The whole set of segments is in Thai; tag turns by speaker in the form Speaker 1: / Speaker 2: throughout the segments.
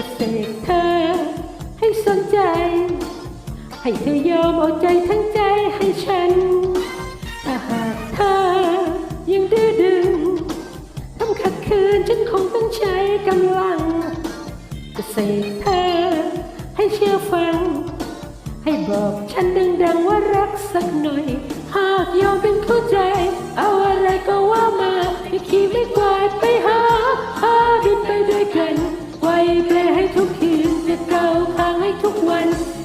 Speaker 1: ะเสกเธอ ให้สนใจ ให้เธอยอมเอาใจทั้งใจให้ฉันถ้าหากเธอยังดื้อดึงทำขัดขืนฉันคงต้องใช้กำลัง จะเสกเธอ ให้เชื่อฟัง ให้บอกฉันดังๆว่ารักสักหน่อย หากยอมเป็นคู่ใจ เอาอะไรก็ว่ามา ใ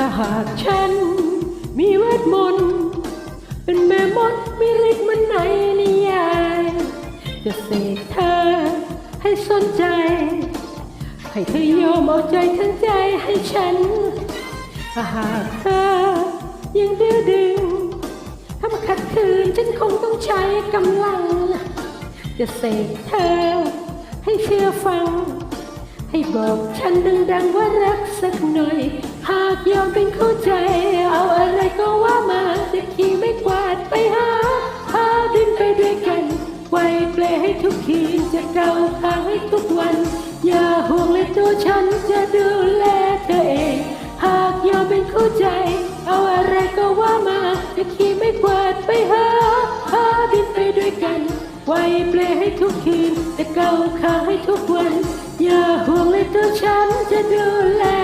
Speaker 1: ถ้าหากฉันมีเวทมนต์เป็นแม่มดมีฤทธิ์เหมันในนิยายจะเสกเธอให้สนใจ ให้เธอยอมเอาใจทั้งใจให้ฉัน ถ้าหากเธอยังดื้อดึง ถ้ามาขัดขืนฉันคงต้องใช้กำลัง จะเสกเธอให้เชื่อฟัง ให้บอกฉันดังๆว่ารักสักหน่อย เป็นเข้าใจ เอาอะไรก็ว่ามาจะขี่ไม่กวาดไปหาพาดินไปด้วยกันไว้เปลให้ทุกทีจะเกาทางให้ทุกวัน อย่าห่วงเลยตัวฉันจะดูแลเธอเอง หากยอมเป็นเข้าใจ เอาอะไรก็ว่ามาจะขี่ไม่กวาดไปหาพาดินไปด้วยกันไว้เปลให้ทุกทีจะเกาทางให้ทุกวัน อย่าห่วงเลยตัวฉันจะดูแล